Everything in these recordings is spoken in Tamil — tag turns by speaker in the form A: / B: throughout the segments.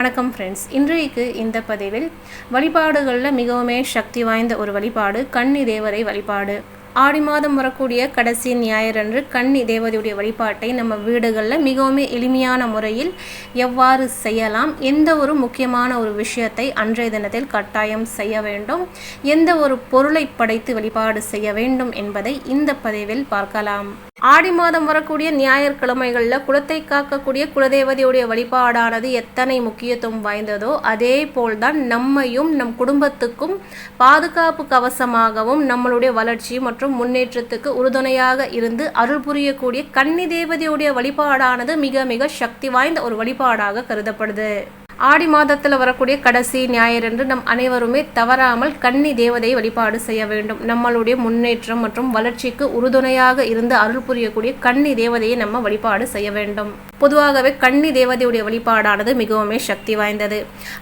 A: வணக்கம் ஃப்ரெண்ட்ஸ் இன்றைக்கு இந்த பதிவில் வழிபாடுகளில் மிகவுமே சக்தி வாய்ந்த ஒரு வழிபாடு கன்னி தேவரை வழிபாடு. ஆடி மாதம் வரக்கூடிய கடைசி ஞாயிறன்று கன்னி தேவதையுடைய வழிபாட்டை நம்ம வீடுகளில் மிகவும் எளிமையான முறையில் எவ்வாறு செய்யலாம் எந்த ஒரு முக்கியமான ஒரு விஷயத்தை அன்றைய தினத்தில் கட்டாயம் செய்ய வேண்டும் எந்த ஒரு பொருளை படைத்து வழிபாடு செய்ய வேண்டும் என்பதை இந்த பதிவில் பார்க்கலாம். ஆடி மாதம் வரக்கூடிய ஞாயிற்றுக்கிழமைகளில் குலத்தை காக்கக்கூடிய குலதேவதையுடைய வழிபாடானது எத்தனை முக்கியத்துவம் வாய்ந்ததோ அதே போல்தான் நம்மையும் நம் குடும்பத்துக்கும் பாதுகாப்பு கவசமாகவும் நம்மளுடைய வளர்ச்சி மற்றும் முன்னேற்றத்துக்கு உறுதுணையாக இருந்து அருள் புரியக்கூடிய கன்னி தேவதையுடைய வழிபாடானது மிக மிக சக்தி வாய்ந்த ஒரு வழிபாடாக கருதப்படுது. ஆடி மாதத்தில் வரக்கூடிய கடைசி ஞாயிறன்று நம் அனைவருமே தவறாமல் கன்னி தேவதையை வழிபாடு செய்ய வேண்டும். நம்மளுடைய முன்னேற்றம் மற்றும் வளர்ச்சிக்கு உறுதுணையாக இருந்து அருள் புரியக்கூடிய கன்னி தேவதையை நம்ம வழிபாடு செய்ய வேண்டும். பொதுவாகவே கன்னி தேவதையுடைய வழிபாடானது மிகவும் சக்தி வாய்ந்தது.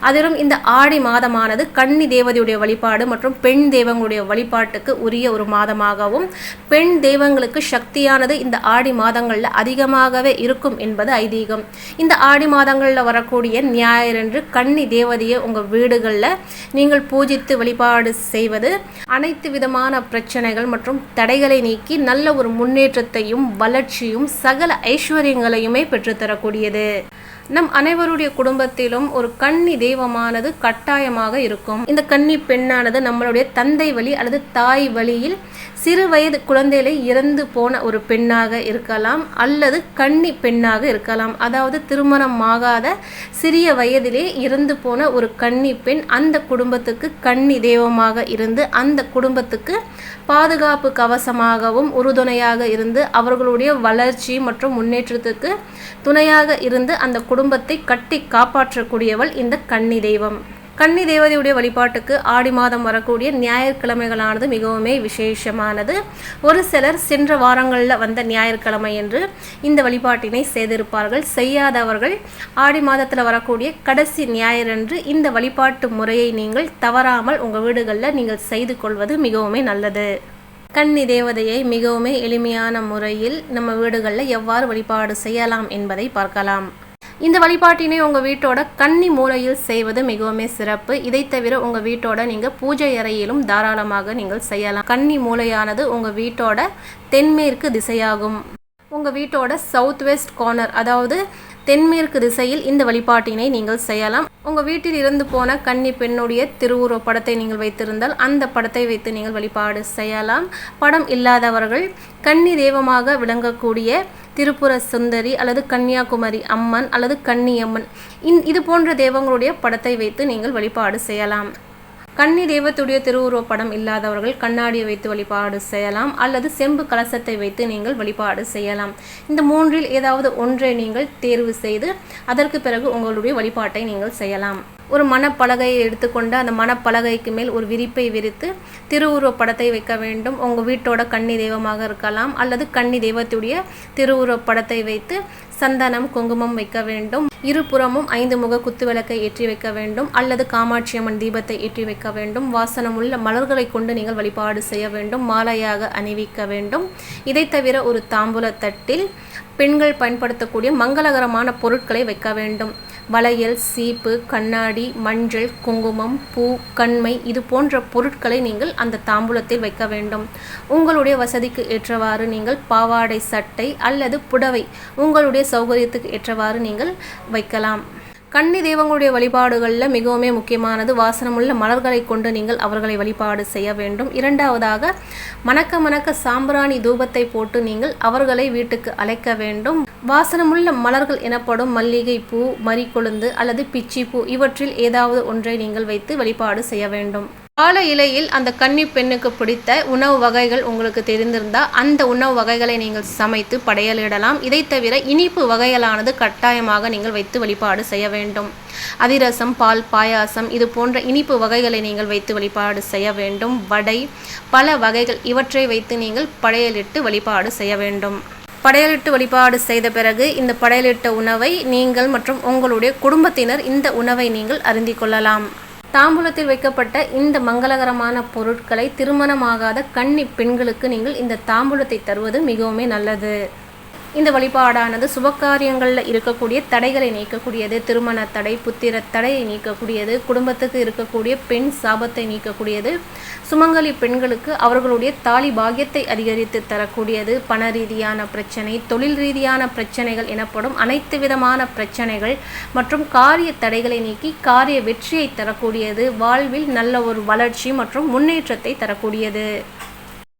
A: அதிலும் இந்த ஆடி மாதமானது கன்னி தேவதையுடைய வழிபாடு மற்றும் பெண் தெய்வங்களுடைய வழிபாட்டுக்கு உரிய ஒரு மாதமாகவும் பெண் தெய்வங்களுக்கு சக்தியானது இந்த ஆடி மாதங்களில் அதிகமாகவே இருக்கும் என்பது ஐதீகம். இந்த ஆடி மாதங்களில் வரக்கூடிய ஞாயிறன்று கன்னி தேவதையை உங்கள் வீடுகளில் நீங்கள் பூஜித்து வழிபாடு செய்வது அனைத்து விதமான பிரச்சனைகள் மற்றும் தடைகளை நீக்கி நல்ல ஒரு முன்னேற்றத்தையும் வளர்ச்சியும் சகல ஐஸ்வர்யங்களையுமே பெற்றுத்தரக்கூடியது நம் அனைவருடைய குடும்பத்திலும் ஒரு கன்னி தெய்வமானது கட்டாயமாக இருக்கும். இந்த கன்னி பெண்ணானது நம்மளுடைய தந்தை வழி அல்லது தாய் வழியில் சிறு வயது குழந்தையில இறந்து போன ஒரு பெண்ணாக இருக்கலாம் அல்லது கன்னி பெண்ணாக இருக்கலாம். அதாவது திருமணம் ஆகாத சிறிய வயதிலே இறந்து போன ஒரு கன்னி பெண் அந்த குடும்பத்துக்கு கன்னி தெய்வமாக இருந்து அந்த குடும்பத்துக்கு பாதுகாப்பு கவசமாகவும் உறுதுணையாக இருந்து அவர்களுடைய வளர்ச்சி மற்றும் முன்னேற்றத்துக்கு துணையாக இருந்து அந்த குடும்பத்தை கட்டி காப்பாற்றக்கூடியவள் இந்த கன்னி தெய்வம். கன்னி தேவதையுடைய வழிபாட்டுக்கு ஆடி மாதம் வரக்கூடிய ஞாயிற்றுக்கிழமைகளானது மிகவுமே விசேஷமானது. ஒரு சிலர் சென்ற வாரங்களில் வந்த ஞாயிற்றுக்கிழமை என்று இந்த வழிபாட்டினை செய்திருப்பார்கள். செய்யாதவர்கள் ஆடி மாதத்தில் வரக்கூடிய கடைசி ஞாயிறன்று இந்த வழிபாட்டு முறையை நீங்கள் தவறாமல் உங்கள் வீடுகளில் நீங்கள் செய்து கொள்வது மிகவுமே நல்லது. கன்னி தேவதையை மிகவுமே எளிமையான முறையில் நம்ம வீடுகளில் எவ்வாறு வழிபாடு செய்யலாம் என்பதை பார்க்கலாம். இந்த வழிபாட்டினை உங்கள் வீட்டோட கன்னி மூலையில் செய்வது மிகவும் சிறப்பு. இதை தவிர உங்கள் வீட்டோட நீங்கள் பூஜை அறையிலும் தாராளமாக நீங்கள் செய்யலாம். கன்னி மூலையானது உங்கள் வீட்டோட தென்மேற்கு திசையாகும். உங்கள் வீட்டோட சவுத் வெஸ்ட் கார்னர் அதாவது தென்மேற்கு திசையில் இந்த வழிபாட்டினை நீங்கள் செய்யலாம். உங்கள் வீட்டில் இருந்து போன கன்னி பெண்ணுடைய திருவுருவ படத்தை நீங்கள் வைத்திருந்தால் அந்த படத்தை வைத்து நீங்கள் வழிபாடு செய்யலாம். படம் இல்லாதவர்கள் கன்னி தெய்வமாக விளங்கக்கூடிய திருப்புர சுந்தரி அல்லது கன்னியாகுமரி அம்மன் அல்லது கன்னியம்மன். இன் இது போன்ற தெய்வங்களுடைய படத்தை வைத்து நீங்கள் வழிபாடு செய்யலாம். கன்னி தெய்வத்துடைய திருவுருவ படம் இல்லாதவர்கள் கண்ணாடியை வைத்து வழிபாடு செய்யலாம் அல்லது செம்பு கலசத்தை வைத்து நீங்கள் வழிபாடு செய்யலாம். இந்த மூன்றில் ஏதாவது ஒன்றை நீங்கள் தேர்வு செய்து அதற்கு பிறகு உங்களுடைய வழிபாட்டை நீங்கள் செய்யலாம். ஒரு மணப்பலகையை எடுத்துக்கொண்டு அந்த மணப்பலகைக்கு மேல் ஒரு விரிப்பை விரித்து திருவுருவ படத்தை வைக்க வேண்டும். உங்கள் வீட்டோட கன்னி தெய்வமாக இருக்கலாம் அல்லது கன்னி தெய்வத்துடைய திருவுருவ படத்தை வைத்து சந்தனம் குங்குமம் வைக்க வேண்டும். இருபுறமும் ஐந்து முக குத்து விளக்கை ஏற்றி வைக்க வேண்டும். அல்லது காமாட்சி அம்மன் தீபத்தை ஏற்றி வைக்க வேண்டும். வாசனமுள்ள மலர்களை கொண்டு நீங்கள் வழிபாடு செய்ய வேண்டும். மாலையாக அணிவிக்க வேண்டும். இதை தவிர ஒரு தாம்பூல தட்டில் பெண்கள் பயன்படுத்தக்கூடிய மங்களகரமான பொருட்களை வைக்க வேண்டும். வளையல் சீப்பு கண்ணாடி மஞ்சள் குங்குமம் பூ கண்மை இது போன்ற பொருட்களை நீங்கள் அந்த தாம்பூலத்தில் வைக்க வேண்டும். உங்களுடைய வசதிக்கு ஏற்றவாறு நீங்கள் பாவாடை சட்டை அல்லது புடவை உங்களுடைய சௌகரியத்துக்கு ஏற்றவாறு நீங்கள் வைக்கலாம். கன்னி தெய்வங்களுடைய வழிபாடுகளில் மிகவும் முக்கியமானது வாசனமுள்ள மலர்களை கொண்டு நீங்கள் அவர்களை வழிபாடு செய்ய வேண்டும். இரண்டாவதாக மணக்க மணக்க சாம்பிராணி தூபத்தை போட்டு நீங்கள் அவர்களை வீட்டுக்கு அழைக்க வேண்டும். வாசனமுள்ள மலர்கள் எனப்படும் மல்லிகை பூ மறிக்கொழுந்து அல்லது பிச்சி பூ இவற்றில் ஏதாவது ஒன்றை நீங்கள் வைத்து வழிபாடு செய்ய வேண்டும். வாழை இலையில் அந்த கன்னி பெண்ணுக்கு பிடித்த உணவு வகைகள் உங்களுக்கு தெரிந்திருந்தால் அந்த உணவு வகைகளை நீங்கள் சமைத்து படையலிடலாம். இதை தவிர இனிப்பு வகைகளானது கட்டாயமாக நீங்கள் வைத்து வழிபாடு செய்ய வேண்டும். அதிரசம் பால் பாயாசம் இது போன்ற இனிப்பு வகைகளை நீங்கள் வைத்து வழிபாடு செய்ய வேண்டும். வடை பல வகைகள் இவற்றை வைத்து நீங்கள் படையலிட்டு வழிபாடு செய்ய வேண்டும். படையலிட்டு வழிபாடு செய்த பிறகு இந்த படையலிட்ட உணவை நீங்கள் மற்றும் உங்களுடைய குடும்பத்தினர் இந்த உணவை நீங்கள் அருந்திக் கொள்ளலாம். தாம்பூலத்தில் வைக்கப்பட்ட இந்த மங்களகரமான பொருட்களை திருமணமாகாத கன்னி பெண்களுக்கு நீங்கள் இந்த தாம்பூலத்தை தருவது மிகவும் நல்லது. இந்த வழிபாடானது சுபகாரியங்களில் இருக்கக்கூடிய தடைகளை நீக்கக்கூடியது திருமண தடை புத்திர தடையை நீக்கக்கூடியது குடும்பத்துக்கு இருக்கக்கூடிய பெண் சாபத்தை நீக்கக்கூடியது சுமங்கலி பெண்களுக்கு அவர்களுடைய தாலி பாக்கியத்தை அதிகரித்து தரக்கூடியது பண ரீதியான பிரச்சனை தொழில் ரீதியான பிரச்சனைகள் எனப்படும் அனைத்து விதமான பிரச்சனைகள் மற்றும் காரிய தடைகளை நீக்கி காரிய வெற்றியை தரக்கூடியது வாழ்வில் நல்ல ஒரு வளர்ச்சி மற்றும் முன்னேற்றத்தை தரக்கூடியது.